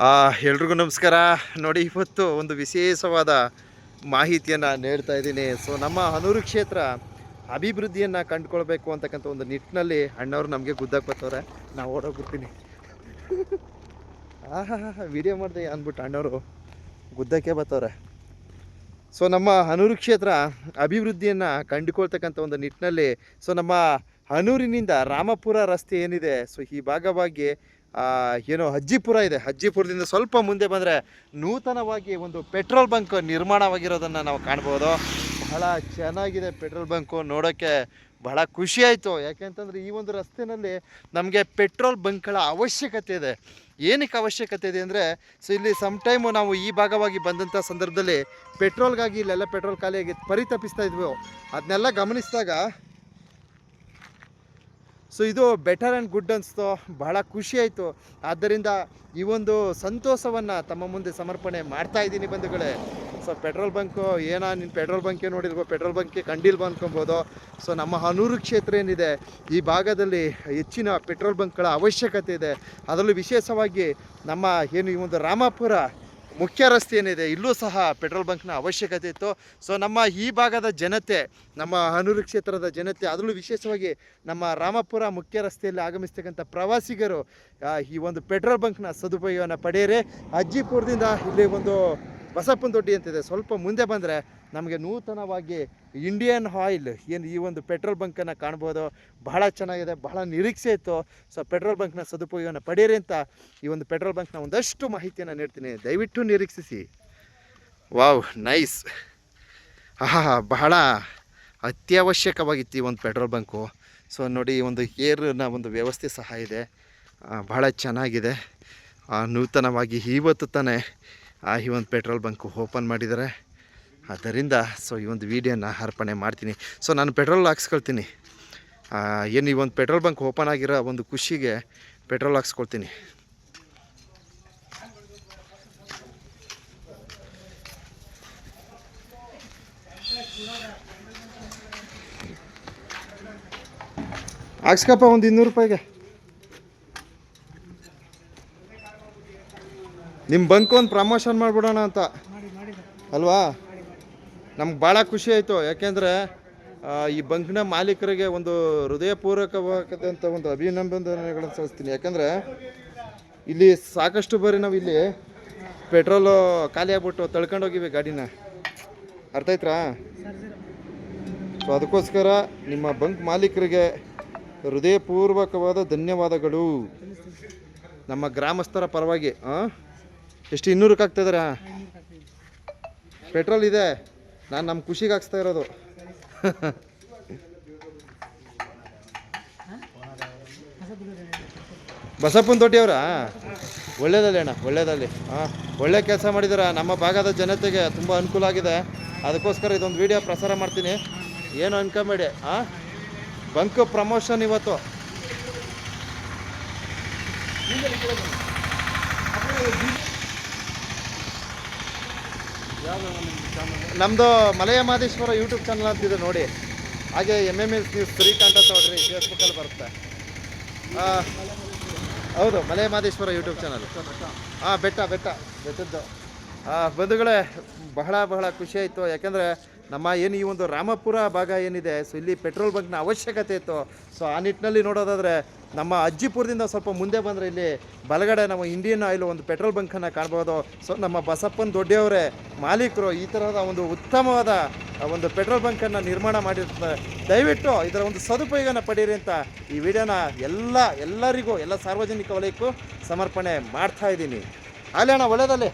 ಆ, ಎಲ್ರಿಗೂ ನಮಸ್ಕಾರ. ನೋಡಿ ಇವತ್ತು ಒಂದು ವಿಶೇಷವಾದ ಮಾಹಿತಿಯನ್ನು ನೀಡ್ತಾ ಇದ್ದೀನಿ. ಸೊ ನಮ್ಮ ಹನೂರು ಕ್ಷೇತ್ರ ಅಭಿವೃದ್ಧಿಯನ್ನು ಕಂಡುಕೊಳ್ಬೇಕು ಅಂತಕ್ಕಂಥ ಒಂದು ನಿಟ್ಟಿನಲ್ಲಿ ಅಣ್ಣವ್ರು ನಮಗೆ ಗುದ್ದಕ್ಕೆ ಬರ್ತವ್ರೆ ನಾವು ಓಡೋಗ್ಬಿಡ್ತೀನಿ ಆಹಾ ವಿಡಿಯೋ ಮಾಡಿದೆ ಅಂದ್ಬಿಟ್ಟು ಅಣ್ಣವರು ಗುದ್ದಕ್ಕೆ ಬರ್ತವ್ರೆ ಸೊ ನಮ್ಮ ಹನೂರು ಕ್ಷೇತ್ರ ಅಭಿವೃದ್ಧಿಯನ್ನು ಕಂಡುಕೊಳ್ತಕ್ಕಂಥ ಒಂದು ನಿಟ್ಟಿನಲ್ಲಿ ಸೊ ನಮ್ಮ ಹನೂರಿನಿಂದ ರಾಮಪುರ ರಸ್ತೆ ಏನಿದೆ ಸೊ ಈ ಭಾಗವಾಗಿ ಆ, ಏನೋ ಹಜ್ಜಿಪುರ ಇದೆ. ಹಜ್ಜಿಪುರದಿಂದ ಸ್ವಲ್ಪ ಮುಂದೆ ಬಂದರೆ ನೂತನವಾಗಿ ಒಂದು ಪೆಟ್ರೋಲ್ ಬಂಕ್ ನಿರ್ಮಾಣವಾಗಿರೋದನ್ನು ನಾವು ಕಾಣ್ಬೋದು. ಬಹಳ ಚೆನ್ನಾಗಿದೆ ಪೆಟ್ರೋಲ್ ಬಂಕು ನೋಡೋಕ್ಕೆ ಬಹಳ ಖುಷಿ ಆಯಿತು. ಯಾಕೆಂತಂದರೆ ಈ ಒಂದು ರಸ್ತೆಯಲ್ಲಿ ನಮಗೆ ಪೆಟ್ರೋಲ್ ಬಂಕ್ಗಳ ಅವಶ್ಯಕತೆ ಇದೆ. ಏನಕ್ಕೆ ಅವಶ್ಯಕತೆ ಇದೆ ಅಂದರೆ, ಸೊ ಇಲ್ಲಿ ಸಮ್ ಟೈಮು ನಾವು ಈ ಭಾಗವಾಗಿ ಬಂದಂಥ ಸಂದರ್ಭದಲ್ಲಿ ಪೆಟ್ರೋಲ್ಗಾಗಿ ಇಲ್ಲೆಲ್ಲ ಪೆಟ್ರೋಲ್ ಖಾಲಿಯಾಗಿ ಪರಿತಪಿಸ್ತಾ ಇದ್ವು. ಅದನ್ನೆಲ್ಲ ಗಮನಿಸಿದಾಗ ಸೊ ಇದು ಬೆಟರ್ ಆ್ಯಂಡ್ ಗುಡ್ ಅನಿಸ್ತು. ಬಹಳ ಖುಷಿ ಆಯಿತು. ಆದ್ದರಿಂದ ಈ ಒಂದು ಸಂತೋಷವನ್ನು ತಮ್ಮ ಮುಂದೆ ಸಮರ್ಪಣೆ ಮಾಡ್ತಾ ಇದ್ದೀನಿ ಬಂಧುಗಳೇ. ಸೊ ಪೆಟ್ರೋಲ್ ಬಂಕು ಏನೋ ನೀನು ಪೆಟ್ರೋಲ್ ಬಂಕೆ ನೋಡಿರ್ಬೋ ಪೆಟ್ರೋಲ್ ಬಂಕೆ ಕಂಡಿಲ್ ಅನ್ಕೊಬೋದು. ಸೊ ನಮ್ಮ ಹನೂರು ಕ್ಷೇತ್ರ ಏನಿದೆ, ಈ ಭಾಗದಲ್ಲಿ ಹೆಚ್ಚಿನ ಪೆಟ್ರೋಲ್ ಬಂಕ್ಗಳ ಅವಶ್ಯಕತೆ ಇದೆ. ಅದರಲ್ಲೂ ವಿಶೇಷವಾಗಿ ನಮ್ಮ ಏನು ಈ ಒಂದು ರಾಮಾಪುರ ಮುಖ್ಯ ರಸ್ತೆ ಏನಿದೆ ಇಲ್ಲೂ ಸಹ ಪೆಟ್ರೋಲ್ ಬಂಕ್ನ ಅವಶ್ಯಕತೆ ಇತ್ತು. ಸೊ ನಮ್ಮ ಈ ಭಾಗದ ಜನತೆ, ನಮ್ಮ ಹನೂರು ಕ್ಷೇತ್ರದ ಜನತೆ, ಅದರಲ್ಲೂ ವಿಶೇಷವಾಗಿ ನಮ್ಮ ರಾಮಪುರ ಮುಖ್ಯ ರಸ್ತೆಯಲ್ಲಿ ಆಗಮಿಸ್ತಕ್ಕಂಥ ಪ್ರವಾಸಿಗರು ಈ ಒಂದು ಪೆಟ್ರೋಲ್ ಬಂಕ್ನ ಸದುಪಯೋಗವನ್ನು ಪಡೆಯರೆ, ಅಜ್ಜಿಪುರದಿಂದ ಇಲ್ಲಿ ಒಂದು ಬಸಪ್ಪನ ದೊಡ್ಡಿ ಅಂತಿದೆ. ಸ್ವಲ್ಪ ಮುಂದೆ ಬಂದರೆ ನಮಗೆ ನೂತನವಾಗಿ ಇಂಡಿಯನ್ ಆಯಿಲ್ ಏನು ಈ ಒಂದು ಪೆಟ್ರೋಲ್ ಬಂಕನ್ನು ಕಾಣ್ಬೋದು. ಬಹಳ ಚೆನ್ನಾಗಿದೆ, ಬಹಳ ನಿರೀಕ್ಷೆ ಇತ್ತು. ಸೊ ಪೆಟ್ರೋಲ್ ಬಂಕ್ನ ಸದುಪಯೋಗವನ್ನು ಪಡೆಯಿರಿ ಅಂತ ಈ ಒಂದು ಪೆಟ್ರೋಲ್ ಬಂಕ್ನ ಒಂದಷ್ಟು ಮಾಹಿತಿಯನ್ನು ನೀಡ್ತೀನಿ. ದಯವಿಟ್ಟು ನಿರೀಕ್ಷಿಸಿ. Wow, nice. ಆಹಾ, ಬಹಳ ಅತ್ಯವಶ್ಯಕವಾಗಿತ್ತು ಈ ಒಂದು ಪೆಟ್ರೋಲ್ ಬಂಕು. ಸೊ ನೋಡಿ, ಈ ಒಂದು ಏರ್ನ ಒಂದು ವ್ಯವಸ್ಥೆ ಸಹ ಇದೆ. ಬಹಳ ಚೆನ್ನಾಗಿದೆ. ನೂತನವಾಗಿ ಇವತ್ತು ತಾನೇ ಆ, ಈ ಒಂದು ಪೆಟ್ರೋಲ್ ಬಂಕ್ ಓಪನ್ ಮಾಡಿದ್ದಾರೆ. ಆದ್ದರಿಂದ ಸೊ ಈ ಒಂದು ವೀಡಿಯೋನ ಅರ್ಪಣೆ ಮಾಡ್ತೀನಿ. ಸೊ ನಾನು ಪೆಟ್ರೋಲ್ ಹಾಕ್ಸ್ಕೊಳ್ತೀನಿ. ಏನು ಈ ಒಂದು ಪೆಟ್ರೋಲ್ ಬಂಕ್ ಓಪನ್ ಆಗಿರೋ ಒಂದು ಖುಷಿಗೆ ಪೆಟ್ರೋಲ್ ಹಾಕ್ಸ್ಕೊಳ್ತೀನಿ. ಹಾಕ್ಸ್ಕಪ್ಪ ಒಂದು ಇನ್ನೂರು ರೂಪಾಯಿಗೆ. ನಿಮ್ಮ ಬಂಕ್ ಒಂದು ಪ್ರಮೋಷನ್ ಮಾಡಿಬಿಡೋಣ ಅಂತ. ಅಲ್ವಾ? ನಮ್ಗೆ ಭಾಳ ಖುಷಿ ಆಯಿತು. ಯಾಕೆಂದರೆ ಈ ಬಂಕ್ನ ಮಾಲೀಕರಿಗೆ ಒಂದು ಹೃದಯಪೂರ್ವಕವಾದಂಥ ಒಂದು ಅಭಿನಂದನೆಗಳನ್ನು ಸಲ್ಲಿಸ್ತೀನಿ. ಯಾಕಂದರೆ, ಇಲ್ಲಿ ಸಾಕಷ್ಟು ಬಾರಿ ನಾವು ಇಲ್ಲಿ ಪೆಟ್ರೋಲು ಖಾಲಿ ಆಗ್ಬಿಟ್ಟು ತಳ್ಕೊಂಡೋಗಿವಿ ಗಾಡಿನ. ಅರ್ಥ ಸೊ ಅದಕ್ಕೋಸ್ಕರ ನಿಮ್ಮ ಬಂಕ್ ಮಾಲೀಕರಿಗೆ ಹೃದಯಪೂರ್ವಕವಾದ ಧನ್ಯವಾದಗಳು. ನಮ್ಮ ಗ್ರಾಮಸ್ಥರ ಪರವಾಗಿ ಹಾಂ ಎಷ್ಟು ಇನ್ನೂರಕ್ಕೆ ಹಾಕ್ತಿದಾರಾ ಪೆಟ್ರೋಲ್ ಇದೆ. ನಾನು ನಮ್ಮ ಖುಷಿಗೆ ಹಾಕ್ಸ್ತಾ ಇರೋದು. ಬಸಪ್ಪನ ತೋಟಿಯವರಾ ಒಳ್ಳೇದಲ್ಲಿ ಅಣ್ಣ, ಒಳ್ಳೇದಲ್ಲಿ. ಹಾಂ ಒಳ್ಳೆ ಕೆಲಸ ಮಾಡಿದಾರ? ನಮ್ಮ ಭಾಗದ ಜನತೆಗೆ ತುಂಬ ಅನುಕೂಲ ಆಗಿದೆ. ಅದಕ್ಕೋಸ್ಕರ ಇದೊಂದು ವಿಡಿಯೋ ಪ್ರಸಾರ ಮಾಡ್ತೀನಿ. ಏನು ಅನ್ಕೊಂಬೇಡಿ ಹಾಂ ಬಂಕ್ ಪ್ರಮೋಷನ್ ಇವತ್ತು. ನಮ್ಮದು ಮಲಯ ಮಾದೇಶ್ವರ ಯೂಟ್ಯೂಬ್ ಚಾನಲ್ ಅಂತಿದೆ ನೋಡಿ. ಹಾಗೆ M M S news Srikanta ಅಂತ ನೋಡ್ರಿ ಫೇಸ್ಬುಕ್ಕಲ್ಲಿ ಬರುತ್ತೆ. ಹೌದು, ಮಲಯ ಮಾದೇಶ್ವರ ಯೂಟ್ಯೂಬ್ ಚಾನಲ್ ಹಾಂ ಬೆಟ್ಟ ಬೆಟ್ಟ, ಬೆಟ್ಟದ್ದು. ಬಂಧುಗಳೇ, ಬಹಳ ಬಹಳ ಖುಷಿ ಆಯಿತು. ಯಾಕೆಂದರೆ ನಮ್ಮ ಏನು ಈ ಒಂದು ರಾಮಪುರ ಭಾಗ ಏನಿದೆ ಸೊ ಇಲ್ಲಿ ಪೆಟ್ರೋಲ್ ಬಂಕ್ನ ಅವಶ್ಯಕತೆ ಇತ್ತು. ಸೊ ಆ ನಿಟ್ಟಿನಲ್ಲಿ ನೋಡೋದಾದರೆ ನಮ್ಮ ಅಜ್ಜಿಪುರದಿಂದ ಸ್ವಲ್ಪ ಮುಂದೆ ಬಂದರೆ ಇಲ್ಲಿ ಬಲಗಡೆ ನಾವು ಇಂಡಿಯನ್ ಆಯಿಲ್ ಒಂದು ಪೆಟ್ರೋಲ್ ಬಂಕನ್ನು ಕಾಣ್ಬೋದು. ಸೊ ನಮ್ಮ ಬಸಪ್ಪನ ದೊಡ್ಡಿಯವರೇ, ಮಾಲೀಕರು ಈ ಥರದ ಒಂದು ಉತ್ತಮವಾದ ಒಂದು ಪೆಟ್ರೋಲ್ ಬಂಕನ್ನು ನಿರ್ಮಾಣ ಮಾಡಿರ್ತಾರೆ. ದಯವಿಟ್ಟು ಇದರ ಒಂದು ಸದುಪಯೋಗನ ಪಡೀರಿ ಅಂತ ಈ ವಿಡಿಯೋನ ಎಲ್ಲ, ಎಲ್ಲರಿಗೂ, ಎಲ್ಲ ಸಾರ್ವಜನಿಕ ವಲಯಕ್ಕೂ ಸಮರ್ಪಣೆ ಮಾಡ್ತಾ ಇದ್ದೀನಿ. ಅಲ್ಲೇ ಒಳ್ಳೆಯದಲ್ಲಿ